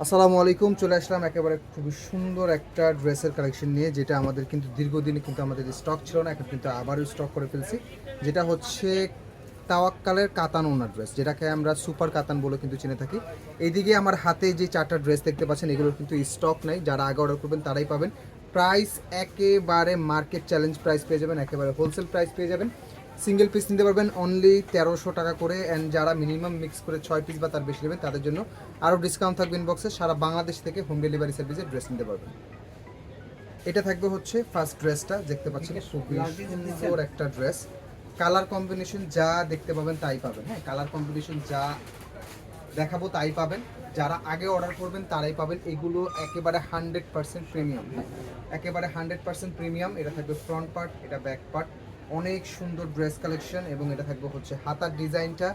আসসালামু আলাইকুম, চলে আসলাম একেবারে খুবই সুন্দর একটা ড্রেসের কালেকশন নিয়ে, যেটা আমাদের কিন্তু দীর্ঘদিনে কিন্তু আমাদের স্টক ছিল না, এখন কিন্তু আবারও স্টক করে ফেলছি। যেটা হচ্ছে তাওয়াক্কালের কাতান ওনার ড্রেস যেটাকে আমরা সুপার কাতান বলে কিন্তু চিনে থাকি। এইদিকে আমার হাতে যে চারটা ড্রেস দেখতে পাচ্ছেন এগুলোর কিন্তু স্টক নাই। যারা আগে অর্ডার করবেন, তারাই পাবেন। প্রাইস একেবারে মার্কেট চ্যালেঞ্জ প্রাইস পেয়ে যাবেন, একেবারে হোলসেল প্রাইস পেয়ে যাবেন। সিঙ্গেল পিস নিতে পারবেন অনলি তেরোশো টাকা করে অ্যান্ড যারা মিনিমাম মিক্স করে ছয় পিস বা তার বেশি নেবেন তাদের জন্য আরও ডিসকাউন্ট থাকবে ইনবক্সে সারা বাংলাদেশ থেকে হোম ডেলিভারি সার্ভিসে ড্রেস নিতে পারবেন। এটা থাকবে হচ্ছে ফার্স্ট ড্রেসটা দেখতে পাচ্ছেন খুবই সুন্দর একটা ড্রেস কালার কম্বিনেশন যা দেখতে পাবেন তাই পাবেন। হ্যাঁ কালার কম্বিনেশন যা দেখাবো তাই পাবেন। যারা আগে অর্ডার করবেন তারাই পাবেন। এগুলো একেবারে হান্ড্রেড পার্সেন্ট প্রিমিয়াম একেবারে হান্ড্রেড পার্সেন্ট প্রিমিয়াম এটা থাকবে ফ্রন্ট পার্ট এটা ব্যাক পার্ট অনেক সুন্দর ড্রেস কালেকশন এবং এটা থাকবে হচ্ছে হাতার ডিজাইনটা।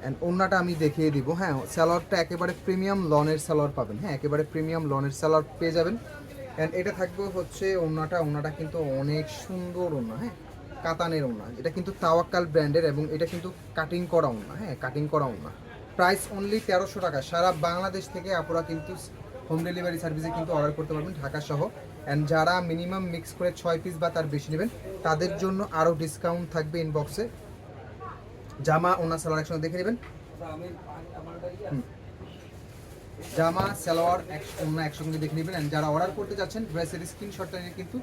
অ্যান্ড ওড়নাটা আমি দেখিয়ে দিব। হ্যাঁ স্যালোয়ারটা একেবারে প্রিমিয়াম লনের স্যালোয়ার পাবেন। হ্যাঁ একেবারে প্রিমিয়াম লনের স্যালোয়ার পেয়ে যাবেন। অ্যান্ড এটা থাকবে হচ্ছে ওড়নাটা। ওড়নাটা কিন্তু অনেক সুন্দর ওড়না হ্যাঁ কাতানের ওড়না। এটা কিন্তু তাওয়াক্কাল ব্র্যান্ডের এবং এটা কিন্তু কাটিং করা ওড়না হ্যাঁ কাটিং করা ওড়না। প্রাইস অনলি তেরোশো টাকা। সারা বাংলাদেশ থেকে আপনারা কিন্তু হোম ডেলিভারি সার্ভিসে কিন্তু অর্ডার করতে পারবেন ঢাকা সহ। অ্যান্ড যারা মিনিমাম মিক্স করে ছয় পিস বা তার বেশি নেবেন, তাদের জন্য আরও ডিসকাউন্ট থাকবে ইনবক্সে জামা ওনার সালোয়ার একসঙ্গে দেখে নেবেন। জামা, সালোয়ার, এক- ওনা একসঙ্গে দেখে নেবেন। অ্যান্ড যারা অর্ডার করতে যাচ্ছেন ড্রেসের স্ক্রিনশটটা নিয়ে কিন্তু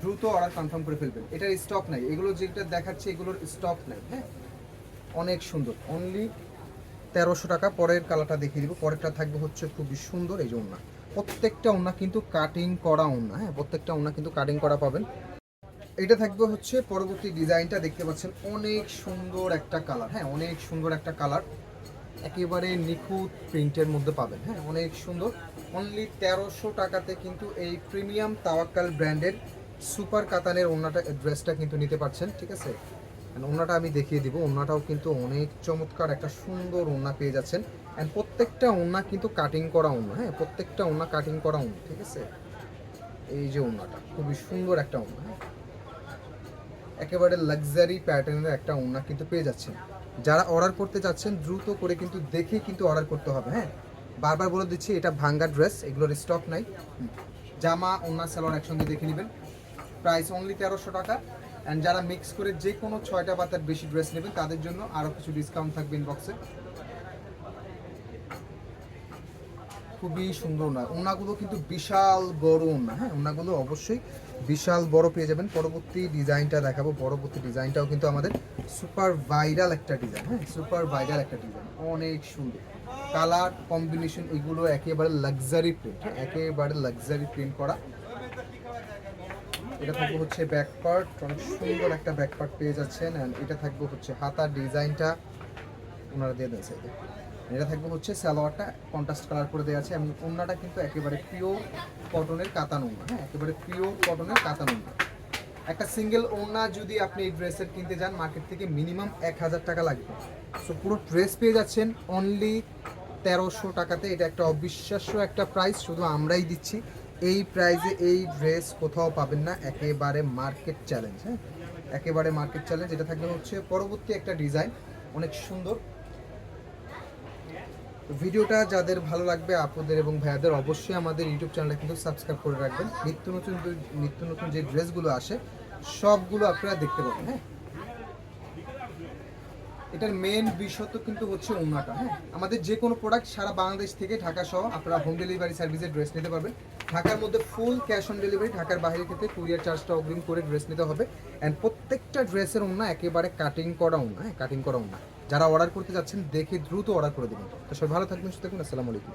দ্রুত অর্ডার কনফার্ম করে ফেলবেন। এটার স্টক নাই। এগুলো যেটা দেখাচ্ছে, এগুলোর স্টক নাই। হ্যাঁ? অনেক সুন্দর। অনলি তেরোশো টাকা, পরের কালারটা দেখিয়ে দিব। পরেরটা থাকবে হচ্ছে খুবই সুন্দর এই যে ওনা প্রত্যেকটা ওনা কিন্তু কাটিং করা ওনা হ্যাঁ প্রত্যেকটা ওনা কিন্তু কাটিং করা পাবেন। এটা থাকবে হচ্ছে পরবর্তী ডিজাইনটা দেখতে পাচ্ছেন, অনেক সুন্দর একটা কালার হ্যাঁ অনেক সুন্দর একটা কালার একেবারে নিখুঁত প্রিন্টের মধ্যে পাবেন হ্যাঁ অনেক সুন্দর। অনলি তেরোশো টাকাতে কিন্তু এই প্রিমিয়াম তাওয়াক্কাল ব্র্যান্ডের সুপার কাতানের ওনাটা ড্রেসটা কিন্তু নিতে পারছেন, ঠিক আছে? ওনাটা আমি দেখিয়ে দিব। ওনাটাও কিন্তু অনেক চমৎকার একটা সুন্দর ওনা পেয়ে যাচ্ছেন। অ্যান্ড প্রত্যেকটা ওনা কিন্তু কাটিং করা ওনা হ্যাঁ? প্রত্যেকটা ওনা কাটিং করা ওনা ঠিক আছে? এই যে ওনাটা খুবই সুন্দর একটা ওনা হ্যাঁ? একেবারে লাক্সারি প্যাটার্নের একটা ওড়না কিন্তু পেয়ে যাচ্ছেন। যারা অর্ডার করতে যাচ্ছেন, দ্রুত করে কিন্তু দেখে কিন্তু অর্ডার করতে হবে হ্যাঁ? বারবার বলে দিচ্ছি, এটা ভাঙ্গা ড্রেস এগুলোর স্টক নাই। জামা, ওড়না সালোয়ার একসঙ্গে দেখে নেবেন। প্রাইস অনলি তেরোশো টাকা। অ্যান্ড যারা মিক্স করে যে কোনো ছয়টা বা তার বেশি ড্রেস নেবেন, তাদের জন্য আরও কিছু ডিসকাউন্ট থাকবে ইনবক্সে খুবই সুন্দর না ওনাগুলো কিন্তু বিশাল বড় ওনা হ্যাঁ? ওনাগুলো অবশ্যই বিশাল বড় পেয়ে যাবেন। পরবর্তী ডিজাইনটা দেখাবো। পরবর্তী ডিজাইনটাও কিন্তু আমাদের সুপার ভাইরাল একটা ডিজাইন হ্যাঁ? সুপার ভাইরাল একটা ডিজাইন অনেক সুন্দর। কালার কম্বিনেশন এগুলো একেবারে লাক্সারি প্রিন্ট হ্যাঁ? একেবারে লাক্সারি প্রিন্ট করা। এটা থাকবে হচ্ছে ব্যাক পার্ট অনেক সুন্দর একটা ব্যাক পার্ট পেয়ে যাচ্ছেন। অ্যান্ড এটা থাকবে হচ্ছে হাতার ডিজাইনটা ওনারা দিয়ে সাইডে এটা থাকবে হচ্ছে সালোয়ারটা কন্ট্রাস্ট কালার করে দেওয়া আছে। এবং ওড়নাটা কিন্তু একেবারে পিওর কটনের কাতান ওড়না হ্যাঁ একেবারে পিওর কটনের কাতান ওড়না একটা সিঙ্গেল ওড়না যদি আপনি এই ড্রেসের কিনতে যান মার্কেট থেকে মিনিমাম এক হাজার টাকা লাগবে। সো পুরো ড্রেস পেয়ে যাচ্ছেন অনলি তেরোশো টাকাতে। এটা একটা অবিশ্বাস্য একটা প্রাইস শুধু আমরাই দিচ্ছি। এই প্রাইজে এই ড্রেস কোথাও পাবেন না, একেবারে মার্কেট চ্যালেঞ্জ হ্যাঁ? একেবারে মার্কেট চ্যালেঞ্জ এটা থাকবে হচ্ছে পরবর্তী একটা ডিজাইন অনেক সুন্দর। ভিডিওটা যাদের ভালো লাগবে আপনাদের এবং ভাইয়াদের অবশ্যই আমাদের ইউটিউব চ্যানেলটা কিন্তু সাবস্ক্রাইব করে রাখবেন। নিত্য নতুন নিত্য নতুন যে ড্রেসগুলো আসে, সবগুলো আপনারা দেখতে পাবেন হ্যাঁ? এটার মেন বিষয় তো কিন্তু হচ্ছে ওনাটা হ্যাঁ? আমাদের যে কোনো প্রোডাক্ট সারা বাংলাদেশ থেকে ঢাকা সহ আপনারা হোম ডেলিভারি সার্ভিসে ড্রেস নিতে পারবেন। ঢাকার মধ্যে ফুল ক্যাশ অন ডেলিভারি ঢাকার বাইরে ক্ষেত্রে কুরিয়ার চার্জটা অগ্রিম করে ড্রেস নিতে হবে। অ্যান্ড প্রত্যেকটা ড্রেসের ওনা একেবারে কাটিং করা ওনা হ্যাঁ? কাটিং করা ওনা যারা অর্ডার করতে যাচ্ছেন, দেখে দ্রুত অর্ডার করে দেবেন। তো সবাই ভালো থাকবেন, সুস্থ দেখুন আসসালামু আলাইকুম।